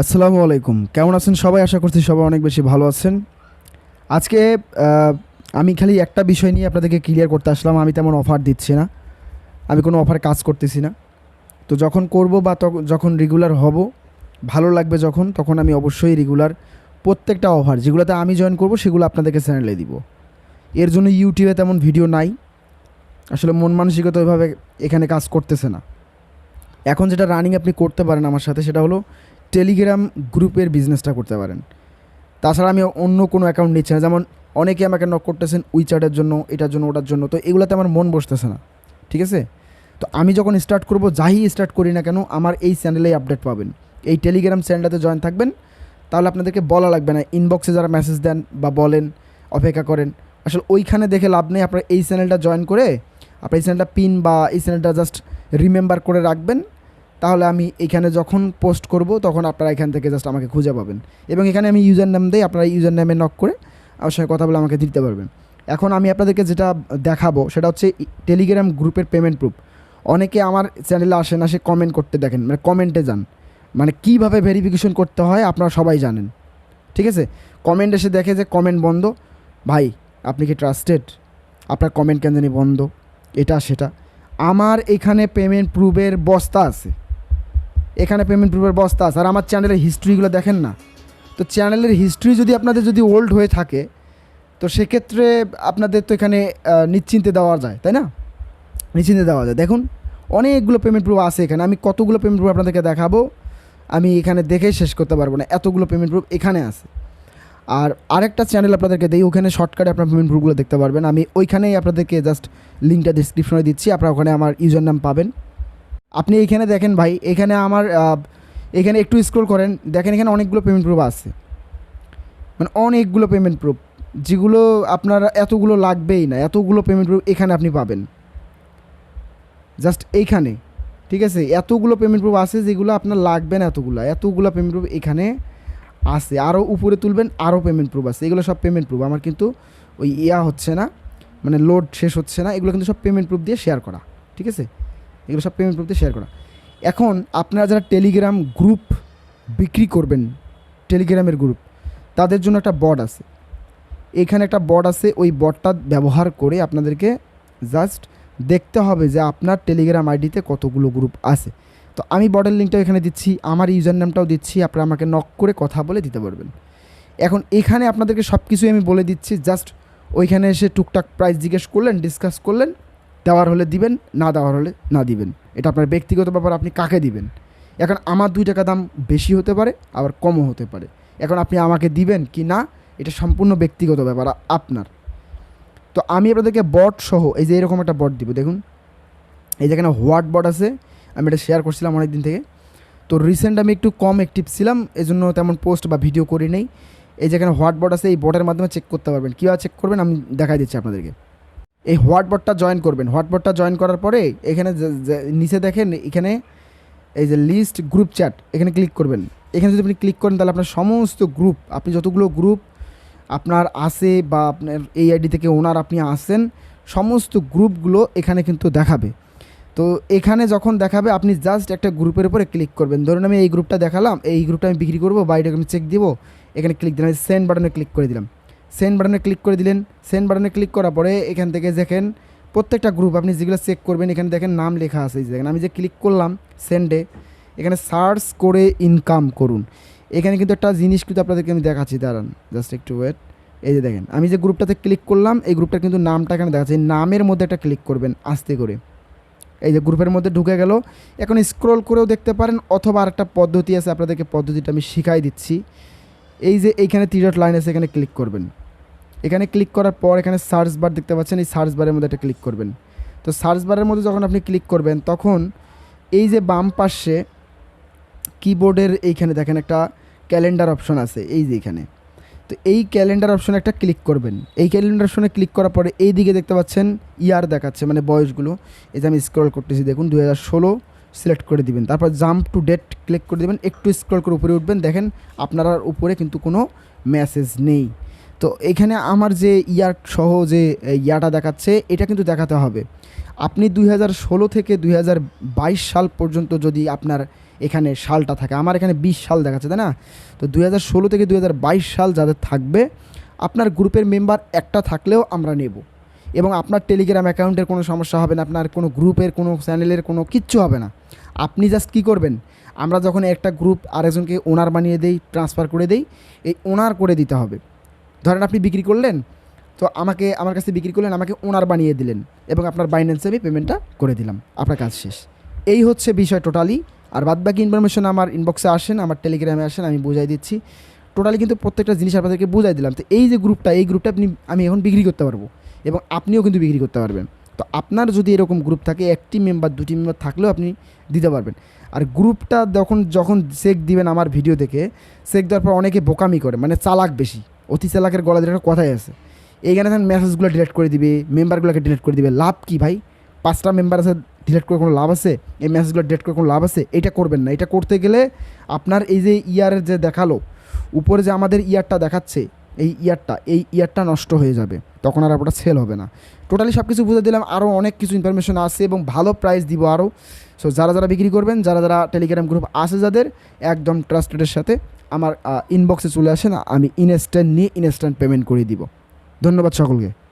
আসসালামু আলাইকুম। কেমন আছেন সবাই? আশা করছি সবাই অনেক বেশি ভালো আছেন। আজকে আমি খালি একটা বিষয় নিয়ে আপনাদেরকে ক্লিয়ার করতে আসলাম। আমি তেমন অফার দিচ্ছি না। আমি কোনো অফার কাজ করতেছি না। তো যখন করব বা যখন রেগুলার হব, ভালো লাগবে যখন, তখন আমি অবশ্যই রেগুলার প্রত্যেকটা অফার যেগুলোতে আমি জয়েন করব, সেগুলো আপনাদেরকে চ্যানেলে দিব। এর জন্য ইউটিউবে তেমন ভিডিও নাই। আসলে মন মানসিকতা ওইভাবে এখানে কাজ করতেছে না। এখন যেটা রানিং আপনি করতে পারেন আমার সাথে, সেটা হলো টেলিগ্রাম গ্রুপের বিজনেসটা করতে পারেন। তাছাড়া আমি অন্য কোনো অ্যাকাউন্ট নিচ্ছি না। যেমন অনেকে আমাকে নক করতেছেন উইচার্টের জন্য, এটার জন্য, ওটার জন্য। তো এগুলোতে আমার মন বসতেছে না। ঠিক আছে? তো আমি যখন স্টার্ট করব, যাই স্টার্ট করি না কেন, আমার এই চ্যানেলেই আপডেট পাবেন। এই টেলিগ্রাম চ্যানেলটাতে জয়েন থাকবেন। তাহলে আপনাদেরকে বলা লাগবে না। ইনবক্সে যারা মেসেজ দেন বা বলেন, অপেক্ষা করেন, আসলে ওইখানে দেখে লাভ নেই। আপনারা এই চ্যানেলটা জয়েন করে, আপনার এই চ্যানেলটা পিন বা এই চ্যানেলটা জাস্ট রিমেম্বার করে রাখবেন। তাহলে আমি এখানে যখন পোস্ট করব, তখন আপনারা এখান থেকে জাস্ট আমাকে খুঁজে পাবেন। এবং এখানে আমি ইউজার নাম দিই, আপনারা ইউজার নামে নক করে আমার সঙ্গে কথা বলে আমাকে দিতে পারবেন। এখন আমি আপনাদেরকে যেটা দেখাবো, সেটা হচ্ছে টেলিগ্রাম গ্রুপের পেমেন্ট প্রুফ অনেকে আমার চ্যানেলে আসেন, আসে কমেন্ট করতে দেখেন মানে কমেন্টে যান। মানে কীভাবে ভেরিফিকেশন করতে হয়, আপনারা সবাই জানেন। ঠিক আছে? কমেন্ট এসে দেখে যে কমেন্ট বন্ধ। ভাই, আপনি কি ট্রাস্টেড আপনার কমেন্ট কেন জানি বন্ধ? এটা, সেটা। আমার এখানে পেমেন্ট প্রুফের বস্তা আছে। এখানে পেমেন্ট প্রুফের বস্তা আছে। আর আমার চ্যানেলের হিস্ট্রিগুলো দেখেন না। তো চ্যানেলের হিস্ট্রি যদি আপনাদের যদি ওল্ড হয়ে থাকে, তো সেক্ষেত্রে আপনাদের তো এখানে নিশ্চিন্তে দেওয়া যায়, তাই না? নিশ্চিন্তে দেওয়া যায়। দেখুন, অনেকগুলো পেমেন্ট প্রুফ আছে এখানে। আমি কতগুলো পেমেন্ট প্রুফ আপনাদেরকে দেখাবো, আমি এখানে দেখেই শেষ করতে পারব না। এতগুলো পেমেন্ট প্রুফ এখানে আছে। আর আরেকটা চ্যানেল আপনাদেরকে দিই, ওখানে শর্টকাটে আপনার পেমেন্ট প্রুফগুলো দেখতে পারবেন। আমি ওইখানেই আপনাদেরকে জাস্ট লিঙ্কটা ডিসক্রিপশনে দিচ্ছি, আপনারা ওখানে আমার ইউজার নাম পাবেন। আপনি এখানে দেখেন ভাই, এখানে আমার এখানে একটু স্ক্রল করেন, দেখেন এখানে অনেকগুলো পেমেন্ট প্রুফ আছে। মানে অনেকগুলো পেমেন্ট প্রুফ যেগুলো আপনার এতগুলো লাগবেই না, এতগুলো পেমেন্ট প্রুফ এখানে আপনি পাবেন। জাস্ট এইখানে, ঠিক আছে? এতগুলো পেমেন্ট প্রুফ আছে যেগুলো আপনার লাগবে না এতগুলো এতগুলো পেমেন্ট প্রুফ এখানে আছে। আরও উপরে তুলবেন আরও পেমেন্ট প্রুফ আছে। এগুলো সব পেমেন্ট প্রুফ আমার কিন্তু ওই ইয়া হচ্ছে না মানে লোড শেষ হচ্ছে না। এগুলো কিন্তু সব পেমেন্ট প্রুফ দিয়ে শেয়ার করা, ঠিক আছে? এগুলো সব পেমেন্ট দিয়ে শেয়ার করা। এখন আপনারা যারা টেলিগ্রাম গ্রুপ বিক্রি করবেন টেলিগ্রামের গ্রুপ তাদের জন্য একটা বট আছে। এখানে একটা বট আছে, ওই বটটা ব্যবহার করে আপনাদেরকে জাস্ট দেখতে হবে যে আপনার টেলিগ্রাম আইডিতে কতগুলো গ্রুপ আছে। তো আমি বটের লিঙ্কটাও এখানে দিচ্ছি, আমার ইউজার নামটাও দিচ্ছি, আপনারা আমাকে নক করে কথা বলে দিতে পারবেন। এখন এখানে আপনাদেরকে সব কিছুই আমি বলে দিচ্ছি জাস্ট ওইখানে এসে টুকটাক প্রাইস জিজ্ঞেস করলেন ডিসকাস করলেন দেওয়ার হলে দিবেন, না দেওয়ার হলে না দিবেন। এটা আপনার ব্যক্তিগত ব্যাপার, আপনি কাকে দিবেন? এখন আমার দুই টাকা দাম বেশি হতে পারে, আবার কমও হতে পারে। এখন আপনি আমাকে দিবেন কি না, এটা সম্পূর্ণ ব্যক্তিগত ব্যাপার, আপনার। তো আমি আপনাদেরকে বট সহ, এই যে এরকম একটা বট দিব, দেখুন। এই যেখানে হোয়াট বট আছে, আমি এটা শেয়ার করছিলাম অনেক দিন থেকে। তো রিসেন্ট আমি একটু কম অ্যাক্টিভ ছিলাম, এজন্য তেমন পোস্ট বা ভিডিও করি নেই। এই যেখানে হোয়াট বট আছে, এই বটের মাধ্যমে চেক করতে পারবেন। কীভাবে চেক করবেন, আমি দেখাই দিচ্ছি আপনাদেরকে। এই হোয়াট বটটা জয়েন করবেন। হোয়াট বটটা জয়েন করার পরে এখানে নিচে দেখেন, এখানে এই যে লিস্ট গ্রুপ চ্যাট এখানে ক্লিক করবেন। এখানে যদি আপনি ক্লিক করেন, তাহলে আপনার সমস্ত গ্রুপ আপনি যতগুলো গ্রুপ আপনার আছে বা আপনার এই আইডি থেকে ওনার আপনি আসেন সমস্ত গ্রুপগুলো এখানে কিন্তু দেখাবে। তো এখানে যখন দেখাবে, আপনি জাস্ট একটা গ্রুপের উপরে ক্লিক করবেন। ধরুন আমি এই গ্রুপটা দেখালাম, এই গ্রুপটা আমি বিক্রি করব বা এটাকে আমি চেক দিব, এখানে ক্লিক দিলাম সেন্ড বাটনে ক্লিক করে দিলাম। সেন্ড বাটনে ক্লিক করে দিলেন। সেন্ড বাটনে ক্লিক করার পরে এখান থেকে দেখেন প্রত্যেকটা গ্রুপ আপনি যেগুলো চেক করবেন, এখানে দেখেন নাম লেখা আছে। দেখেন, আমি যে ক্লিক করলাম সেন্ডে এখানে সার্চ করে ইনকাম করুন। এখানে কিন্তু একটা জিনিস কিন্তু আপনাদেরকে আমি দেখাচ্ছি, দাঁড়ান জাস্ট একটু ওয়েট এই যে দেখেন, আমি যে গ্রুপটাতে ক্লিক করলাম, এই গ্রুপটার কিন্তু নামটা এখানে দেখাচ্ছে। নামের মধ্যে একটা ক্লিক করবেন, আস্তে করে। এই যে গ্রুপের মধ্যে ঢুকে গেল। এখন স্ক্রল করেও দেখতে পারেন, অথবা আরেকটা পদ্ধতি আছে, আপনাদেরকে পদ্ধতিটা আমি শিখাই দিচ্ছি। এই যে এইখানে তিরট লাইন আছে, এখানে ক্লিক করবেন। এখানে ক্লিক করার পর এখানে সার্চ বার দেখতে পাচ্ছেন, এই সার্চ বারের মধ্যে একটা ক্লিক করবেন। তো সার্চ বারের মধ্যে যখন আপনি ক্লিক করবেন, তখন এই যে বাম পাশে কিবোর্ডের এইখানে দেখেন একটা ক্যালেন্ডার অপশন আছে, এই যে এখানে। তো এই ক্যালেন্ডার অপশনে একটা ক্লিক করবেন। এই ক্যালেন্ডার অপশনে ক্লিক করার পরে এই দিকে দেখতে পাচ্ছেন ইয়ার দেখাচ্ছে মানে বয়সগুলো। এই যে আমি স্ক্রল করতেছি, দেখুন দু হাজার ষোলো সিলেক্ট করে দিবেন। তারপর জাম্প টু ডেট ক্লিক করে দেবেন, একটু স্ক্রল করে উপরে উঠবেন। দেখেন, আপনার উপরে কিন্তু কোনো মেসেজ নেই। তো এখানে আমার যে ইয়ার সহ যে ইয়াটা দেখাচ্ছে, এটা কিন্তু দেখাতে হবে। আপনি দুই হাজার ষোলো থেকে দুই হাজার বাইশ সাল পর্যন্ত যদি আপনার এখানে সালটা থাকে, আমার এখানে বিশ সাল দেখাচ্ছে, তাই না? তো দুই হাজার ষোলো থেকে দুই হাজার বাইশ সাল যাদের থাকবে, আপনার গ্রুপের মেম্বার একটা থাকলেও আমরা নেব। এবং আপনার টেলিগ্রাম অ্যাকাউন্টের কোনো সমস্যা হবে না, আপনার কোনো গ্রুপের, কোনো চ্যানেলের কোনো কিচ্ছু হবে না। আপনি জাস্ট কী করবেন, আমরা যখন একটা গ্রুপ আরেকজনকে ওনার বানিয়ে দেই, ট্রান্সফার করে দেই, এই ওনার করে দিতে হবে। ধরেন আপনি বিক্রি করলেন, তো আমাকে, আমার কাছে বিক্রি করলেন, আমাকে ওনার বানিয়ে দিলেন এবং আপনার বাইন্যান্সে আমি পেমেন্টটা করে দিলাম। আপনার কাজ শেষ। এই হচ্ছে বিষয় টোটালি আর বাদ বাকি ইনফরমেশন আমার ইনবক্সে আসেন, আমার টেলিগ্রামে আসেন, আমি বুঝাই দিচ্ছি। টোটালি কিন্তু প্রত্যেকটা জিনিস আপনাদেরকে বুঝাই দিলাম। তো এই যে গ্রুপটা এই গ্রুপটা আপনি, আমি এখন বিক্রি করতে পারব এবং আপনিও কিন্তু বিক্রি করতে পারবেন। তো আপনার যদি এরকম গ্রুপ থাকে, একটি মেম্বার দুটি মেম্বার থাকলেও আপনি দিতে পারবেন। আর গ্রুপটা যখন যখন চেক দিবেন আমার ভিডিও দেখে চেক দেওয়ার পর অনেকে বোকামি করে মানে চালাক বেশি। অতি চালাকের গলা একটা কথাই আছে। এইখানে তখন মেসেজগুলো ডিলিট করে দিবে মেম্বারগুলোকে ডিলিট করে দিবে। লাভ কি ভাই? পাঁচটা মেম্বার আছে ডিলেট করে কোনো লাভ আছে? এই মেসেজগুলো ডিলিট করে কোনো লাভ আছে? এটা করবেন না। এটা করতে গেলে আপনার এই যে ইয়ারের যে দেখাল, উপরে যে আমাদের ইয়ারটা দেখাচ্ছে, এই ইয়ারটা এই ইয়ারটা নষ্ট হয়ে যাবে। তখন আর ওটা সেল হবে না। টোটালি সব কিছু বুঝে দিলাম আরও অনেক কিছু ইনফরমেশন আছে এবং ভালো প্রাইস দিব আরও সো যারা যারা বিক্রি করবেন, যারা যারা টেলিগ্রাম গ্রুপ আছে যাদের, একদম ট্রাস্টেডের সাথে আমার ইনবক্সে চলে আসেন আমি ইনস্ট্যান্ট নিয়ে ইনস্ট্যান্ট পেমেন্ট করে দিব। ধন্যবাদ সকলকে।